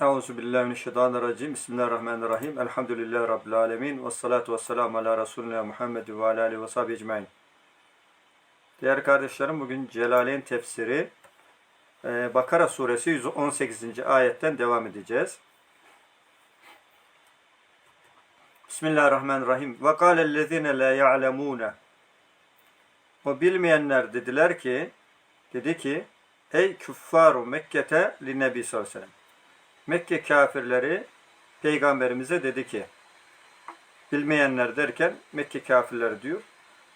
Euzu billahi mineşşeytanirracim. Bismillahirrahmanirrahim. Elhamdülillahi rabbil alamin ve salatu vesselamü ala resulina Muhammed ve ala alihi ve sahbihi ecmaîn. Değerli kardeşlerim bugün Celaleyn tefsiri e, Bakara suresi 118. ayetten devam edeceğiz. Bismillahirrahmanirrahim. Ve kâlellezîne lâ ya'lemûne O bilmeyenler dediler ki, dedi ki, Ey küffaru Mekke'te li Nebi sallallahu aleyhi ve sellem. Mekke kafirleri peygamberimize dedi ki, bilmeyenler derken Mekke kafirleri diyor.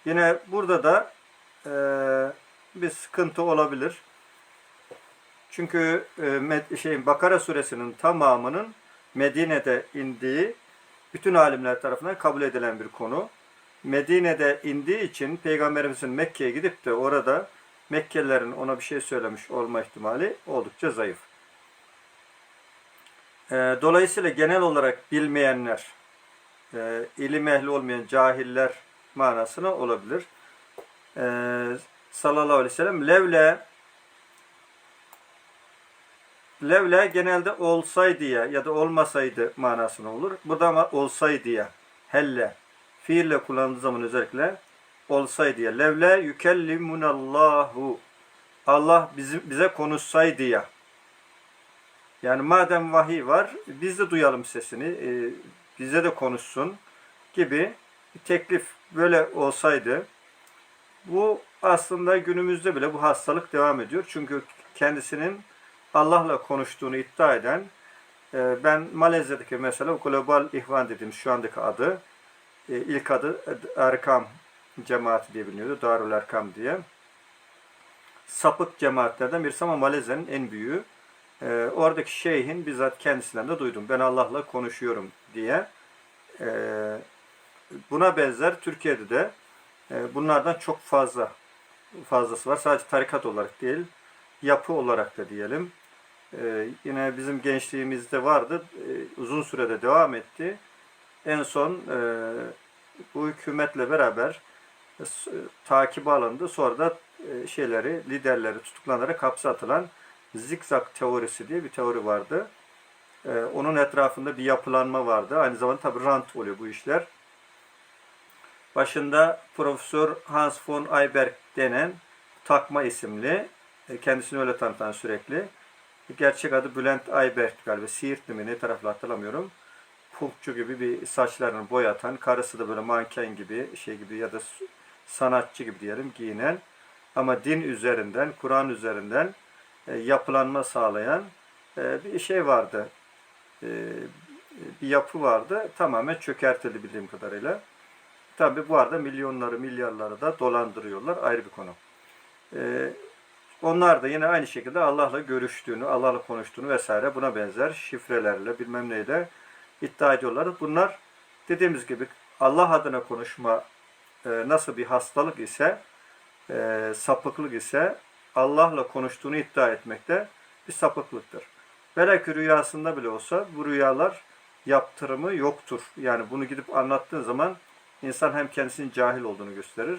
Yine burada da e, bir sıkıntı olabilir. Çünkü e, şey, Bakara suresinin tamamının Medine'de indiği bütün alimler tarafından kabul edilen bir konu. Medine'de indiği için Peygamberimizin Mekke'ye gidip de orada Mekkelilerin ona bir şey söylemiş olma ihtimali oldukça zayıf. Ee, Dolayısıyla genel olarak bilmeyenler, e, ilim ehli olmayan cahiller manasına olabilir. Ee, sallallahu aleyhi ve sellem levle levle genelde olsaydı ya ya da olmasaydı manasına olur. Burada ama olsaydı ya helle fiille kullanıldığı zaman özellikle olsaydı ya levle yükellimunallahu Allah bizi, bize konuşsaydı ya yani madem vahiy var, biz de duyalım sesini, e, bize de konuşsun gibi bir teklif böyle olsaydı, bu aslında günümüzde bile bu hastalık devam ediyor. Çünkü kendisinin Allah'la konuştuğunu iddia eden, e, ben Malezya'daki mesela Global İhvan dediğimiz şu andaki adı, e, ilk adı Erkam cemaati diye biliniyordu, Darül Erkam diye. Sapık cemaatlerden birisi ama Malezya'nın en büyüğü. E, oradaki şeyhin bizzat kendisinden de duydum. Ben Allah'la konuşuyorum diye. E, buna benzer Türkiye'de de e, bunlardan çok fazla fazlası var. Sadece tarikat olarak değil, yapı olarak da diyelim. E, yine bizim gençliğimizde vardı. E, uzun sürede devam etti. En son e, bu hükümetle beraber e, s- takibe alındı. Sonra da e, şeyleri, liderleri tutuklanarak hapse atılan zikzak teorisi diye bir teori vardı. Ee, onun etrafında bir yapılanma vardı. Aynı zamanda tabii rant oluyor bu işler. Başında Profesör Hans von Eyberg denen takma isimli, e, kendisini öyle tanıtan sürekli. Gerçek adı Bülent Eyberg galiba. Siirtli mi ne taraflı hatırlamıyorum. Punkçu gibi bir saçlarını boyatan, karısı da böyle manken gibi şey gibi ya da sanatçı gibi diyelim giyinen ama din üzerinden, Kur'an üzerinden yapılanma sağlayan e, bir şey vardı. E, bir yapı vardı. Tamamen çökertildi bildiğim kadarıyla. Tabi bu arada milyonları, milyarları da dolandırıyorlar. Ayrı bir konu. E, onlar da yine aynı şekilde Allah'la görüştüğünü, Allah'la konuştuğunu vesaire buna benzer şifrelerle bilmem neyle iddia ediyorlar. Bunlar dediğimiz gibi Allah adına konuşma e, nasıl bir hastalık ise, e, sapıklık ise Allah'la konuştuğunu iddia etmekte bir sapıklıktır. Belki rüyasında bile olsa bu rüyalar yaptırımı yoktur. Yani bunu gidip anlattığın zaman insan hem kendisinin cahil olduğunu gösterir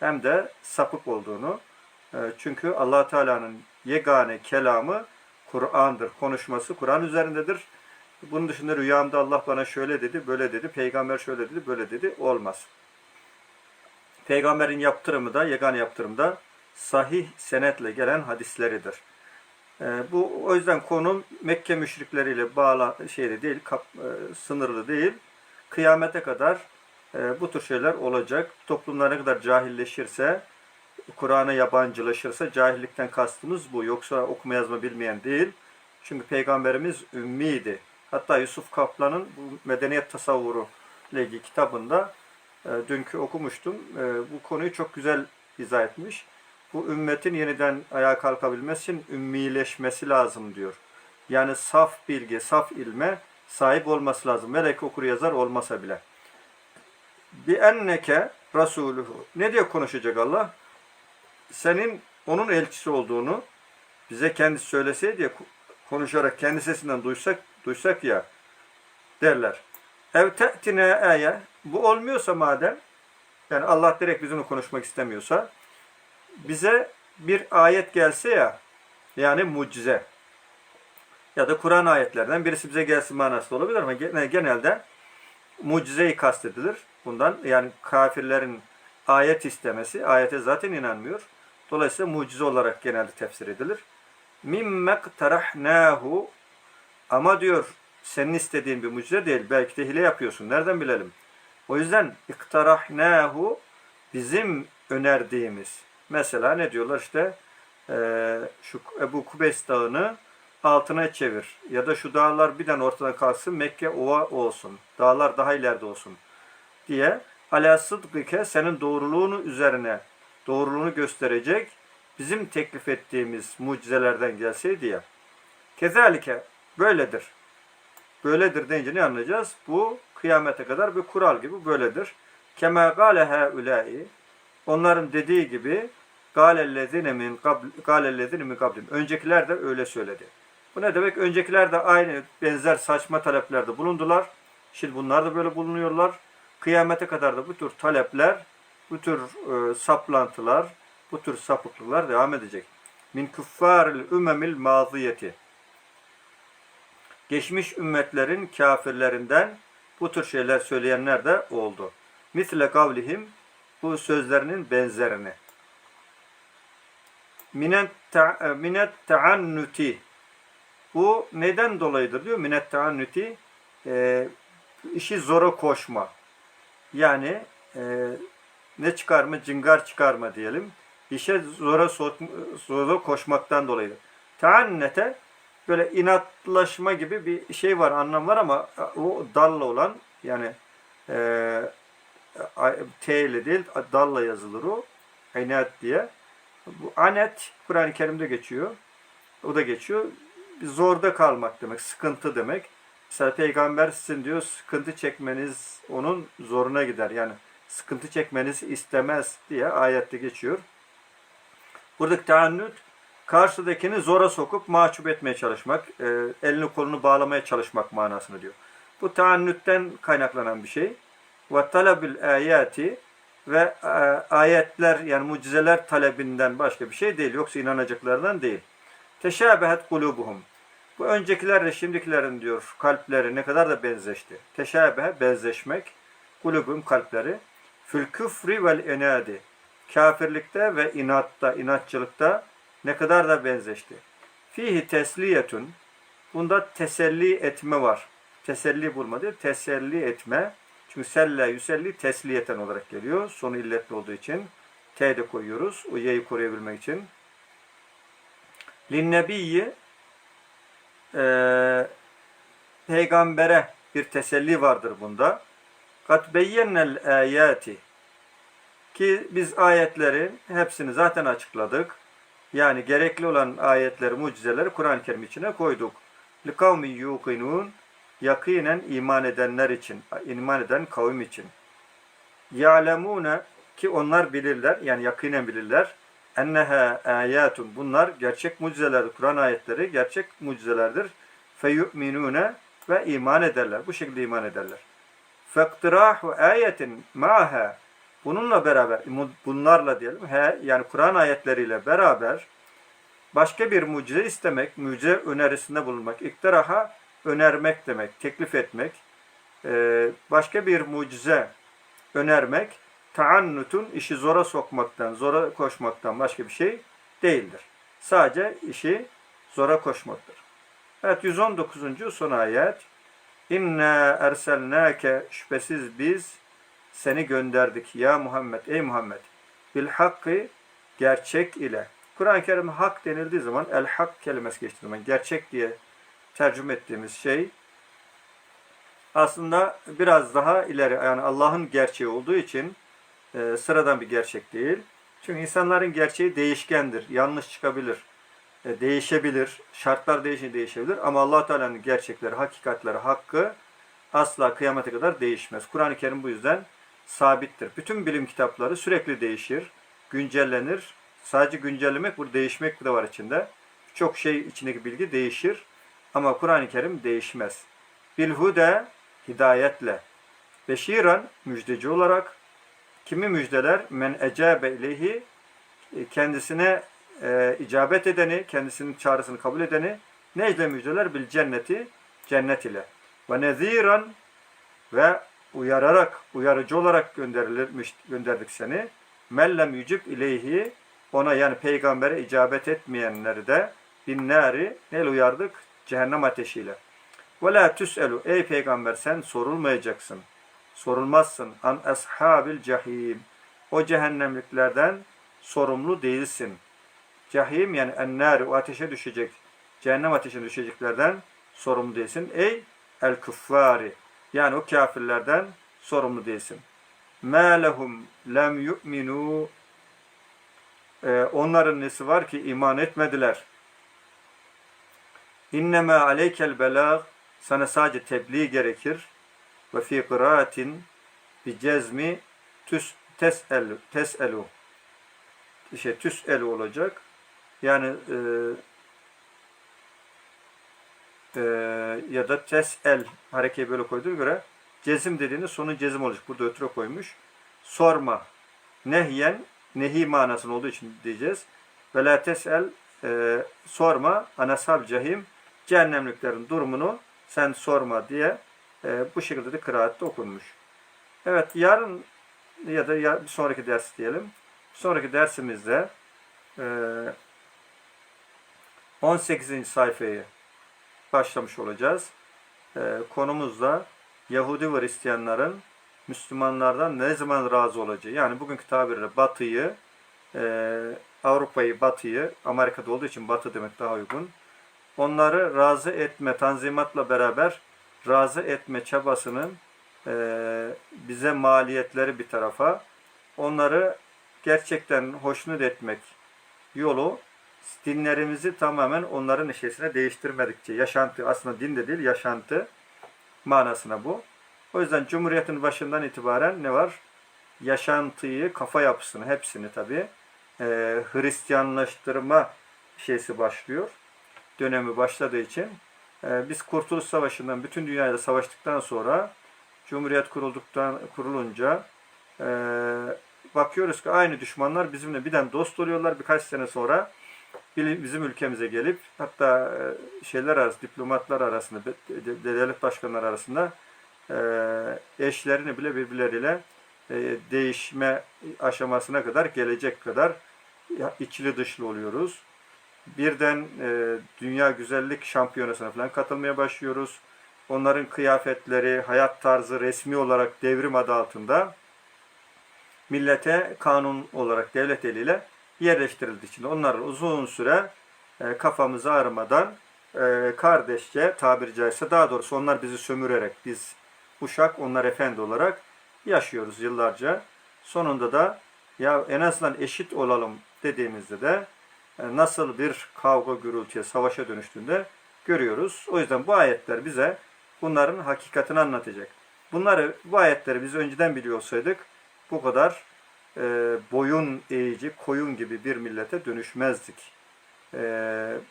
hem de sapık olduğunu. E, Çünkü allah Teala'nın yegane kelamı Kur'an'dır. Konuşması Kur'an üzerindedir. Bunun dışında rüyamda Allah bana şöyle dedi, böyle dedi, peygamber şöyle dedi, böyle dedi. Olmaz. Peygamberin yaptırımı da, yegane yaptırımı da sahih senetle gelen hadisleridir. Ee, bu o yüzden konu Mekke müşrikleriyle bağlı şeyde değil, kap, e, sınırlı değil. Kıyamete kadar e, bu tür şeyler olacak. Toplumlar ne kadar cahilleşirse, Kur'an'a yabancılaşırsa cahillikten kastımız bu. Yoksa okuma yazma bilmeyen değil. Çünkü Peygamberimiz ümmiydi. Hatta Yusuf Kaplan'ın bu Medeniyet Tasavvuru ile ilgili kitabında e, dünkü okumuştum. E, bu konuyu çok güzel izah etmiş. Bu ümmetin yeniden ayağa kalkabilmesi için ümmileşmesi lazım diyor. Yani saf bilgi, saf ilme sahip olması lazım. Melek okur yazar olmasa bile. Bi enneke rasuluhu. Ne diye konuşacak Allah? Senin onun elçisi olduğunu bize kendisi söyleseydi ya konuşarak kendi sesinden duysak duysak ya derler. Ev te'tine eye bu olmuyorsa madem yani Allah direkt bizimle konuşmak istemiyorsa bize bir ayet gelse ya yani mucize ya da Kur'an ayetlerinden birisi bize gelsin manası olabilir ama gene- genelde mucizeyi kastedilir. Bundan yani kafirlerin ayet istemesi, ayete zaten inanmıyor. Dolayısıyla mucize olarak genelde tefsir edilir. Mimme ktarahnahu ama diyor senin istediğin bir mucize değil. Belki de hile yapıyorsun. Nereden bilelim? O yüzden iktarahnahu bizim önerdiğimiz. Mesela ne diyorlar işte eee, şu Ebu Kubeys dağını altına çevir. Ya da şu dağlar birden ortadan kalksın Mekke ova olsun. Dağlar daha ileride olsun diye ala sıdkike senin doğruluğunu üzerine doğruluğunu gösterecek bizim teklif ettiğimiz mucizelerden gelseydi ya. Kezalike böyledir. Böyledir deyince ne anlayacağız? Bu kıyamete kadar bir kural gibi böyledir. Kema gale haulâi onların dediği gibi galellezine min qabl galellezine min qablim. Öncekiler de öyle söyledi. Bu ne demek? Öncekiler de aynı benzer saçma taleplerde bulundular. Şimdi bunlar da böyle bulunuyorlar. Kıyamete kadar da bu tür talepler, bu tür e, saplantılar, bu tür sapıklıklar devam edecek. Min kuffaril ümemil maziyeti. Geçmiş ümmetlerin kafirlerinden bu tür şeyler söyleyenler de oldu. Misle kavlihim bu sözlerinin benzerini. Minet, ta, e, minet taannuti bu neden dolayıdır diyor. Minet taannuti e, işi zora koşma. Yani e, ne çıkarma? Cingar çıkarma diyelim. İşe zora, sok, zora koşmaktan dolayıdır. Taannete böyle inatlaşma gibi bir şey var, anlam var ama o dalla olan yani e, T ile değil dalla yazılır o. Inat diye. Bu anet Kur'an-ı Kerim'de geçiyor. O da geçiyor. Zorda kalmak demek, sıkıntı demek. Mesela peygamber sizin diyor sıkıntı çekmeniz onun zoruna gider. Yani sıkıntı çekmenizi istemez diye ayette geçiyor. Buradaki taannüt karşıdakini zora sokup mahcup etmeye çalışmak, e, elini kolunu bağlamaya çalışmak manasını diyor. Bu taannütten kaynaklanan bir şey. Ve talabil ayati ve e, ayetler yani mucizeler talebinden başka bir şey değil. Yoksa inanacaklardan değil. Teşabehet kulubuhum. Bu öncekilerle şimdikilerin diyor kalpleri ne kadar da benzeşti. Teşabehe benzeşmek. Kulubum kalpleri. Fül küfri vel enadi. Kafirlikte ve inatta, inatçılıkta ne kadar da benzeşti. Fihi tesliyetun. Bunda teselli etme var. Teselli bulma değil, teselli etme. Çünkü Yüselle yüselli tesliyeten olarak geliyor. Sonu illetli olduğu için. T de koyuyoruz. O ye'yi koruyabilmek için. Linnebiyyi e, peygambere bir teselli vardır bunda. Kat beyyennel ayati ki biz ayetleri hepsini zaten açıkladık. Yani gerekli olan ayetleri, mucizeleri Kur'an-ı Kerim içine koyduk. Likavmi yuqinun yakinen iman edenler için, iman eden kavim için. Ya'lemune ki onlar bilirler, yani yakinen bilirler. Enneha ayatun bunlar gerçek mucizelerdir. Kur'an ayetleri gerçek mucizelerdir. Feyu'minune ve iman ederler. Bu şekilde iman ederler. Fektirahu ayetin ma'ha bununla beraber bunlarla diyelim he yani Kur'an ayetleriyle beraber başka bir mucize istemek, mucize önerisinde bulunmak. İktiraha önermek demek, teklif etmek, ee, başka bir mucize önermek, taannutun işi zora sokmaktan, zora koşmaktan başka bir şey değildir. Sadece işi zora koşmaktır. Evet 119. son ayet. İnna erselnake şüphesiz biz seni gönderdik ya Muhammed ey Muhammed bil hakkı gerçek ile. Kur'an-ı Kerim hak denildiği zaman el hak kelimesi geçtiği zaman gerçek diye tercüme ettiğimiz şey aslında biraz daha ileri yani Allah'ın gerçeği olduğu için e, sıradan bir gerçek değil. Çünkü insanların gerçeği değişkendir. Yanlış çıkabilir. E, değişebilir. Şartlar değişince değişebilir. Ama allah Teala'nın gerçekleri, hakikatleri, hakkı asla kıyamete kadar değişmez. Kur'an-ı Kerim bu yüzden sabittir. Bütün bilim kitapları sürekli değişir, güncellenir. Sadece güncellemek, bu değişmek de var içinde. Çok şey içindeki bilgi değişir. Ama Kur'an-ı Kerim değişmez. Bilhude hidayetle. Beşiran müjdeci olarak kimi müjdeler? Men ecabe ileyhi kendisine e, icabet edeni, kendisinin çağrısını kabul edeni Neyle müjdeler? Bil cenneti, cennet ile. Ve neziran ve uyararak, uyarıcı olarak gönderilmiş, gönderdik seni. Mellem yücük ileyhi ona yani peygambere icabet etmeyenleri de bin nari neyle uyardık? Cehennem ateşiyle. Ve la tüselu ey peygamber sen sorulmayacaksın. Sorulmazsın an ashabil cehim. O cehennemliklerden sorumlu değilsin. Cehim yani ennâri o ateşe düşecek, cehennem ateşine düşeceklerden sorumlu değilsin. Ey el küffari yani o kafirlerden sorumlu değilsin. مَا لَهُمْ lem يُؤْمِنُوا Ee, Onların nesi var ki iman etmediler. İnneme aleykel belag sana sadece tebliğ gerekir. Ve fi kıraatin bi cezmi tüs teselu teselu şey tüselu olacak. Yani e, e, ya da tesel hareketi böyle koyduğuna göre cezim dediğinde sonu cezim olacak. Burada ötürü koymuş. Sorma. Nehyen nehi manasının olduğu için diyeceğiz. Ve la tesel e, sorma anashab cehim cehennemliklerin durumunu sen sorma diye e, bu şekilde de kıraatte okunmuş. Evet yarın ya da ya, bir sonraki ders diyelim. Bir sonraki dersimizde e, 18. sayfayı başlamış olacağız. E, konumuz da Yahudi ve Hristiyanların Müslümanlardan ne zaman razı olacağı. Yani bugünkü tabirle Batı'yı, e, Avrupa'yı, Batı'yı, Amerika'da olduğu için Batı demek daha uygun. Onları razı etme, tanzimatla beraber razı etme çabasının e, bize maliyetleri bir tarafa, onları gerçekten hoşnut etmek yolu dinlerimizi tamamen onların işesine değiştirmedikçe, yaşantı aslında din de değil, yaşantı manasına bu. O yüzden Cumhuriyet'in başından itibaren ne var? Yaşantıyı, kafa yapısını, hepsini tabi e, Hristiyanlaştırma şeysi başlıyor. Dönemi başladığı için e, biz Kurtuluş Savaşı'ndan bütün dünyayla savaştıktan sonra Cumhuriyet kurulduktan kurulunca e, bakıyoruz ki aynı düşmanlar bizimle birden dost oluyorlar birkaç sene sonra bizim ülkemize gelip hatta e, şeyler arası diplomatlar arasında devlet başkanları arasında eşlerini bile birbirleriyle değişme aşamasına kadar gelecek kadar içli dışlı oluyoruz. Birden dünya güzellik şampiyonasına falan katılmaya başlıyoruz. Onların kıyafetleri, hayat tarzı resmi olarak devrim adı altında millete kanun olarak devlet eliyle yerleştirildi için onlarla uzun süre e, kafamızı ağrımadan e, kardeşçe tabiri caizse daha doğrusu onlar bizi sömürerek biz uşak onlar efendi olarak yaşıyoruz yıllarca. Sonunda da ya en azından eşit olalım dediğimizde de e, nasıl bir kavga gürültüye savaşa dönüştüğünde görüyoruz. O yüzden bu ayetler bize bunların hakikatini anlatacak. Bunları bu ayetleri biz önceden biliyor olsaydık bu kadar e, boyun eğici, koyun gibi bir millete dönüşmezdik. E,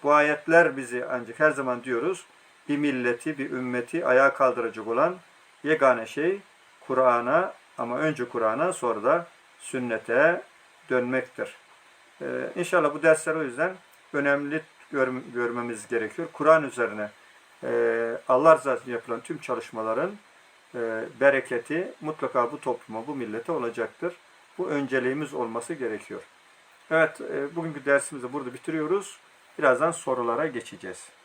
bu ayetler bizi ancak her zaman diyoruz bir milleti, bir ümmeti ayağa kaldıracak olan yegane şey Kur'an'a ama önce Kur'an'a sonra da sünnete dönmektir. Ee, inşallah bu dersler o yüzden önemli gör, görmemiz gerekiyor. Kur'an üzerine e, Allah rızası yapılan tüm çalışmaların e, bereketi mutlaka bu topluma, bu millete olacaktır. Bu önceliğimiz olması gerekiyor. Evet, e, bugünkü dersimizi burada bitiriyoruz. Birazdan sorulara geçeceğiz.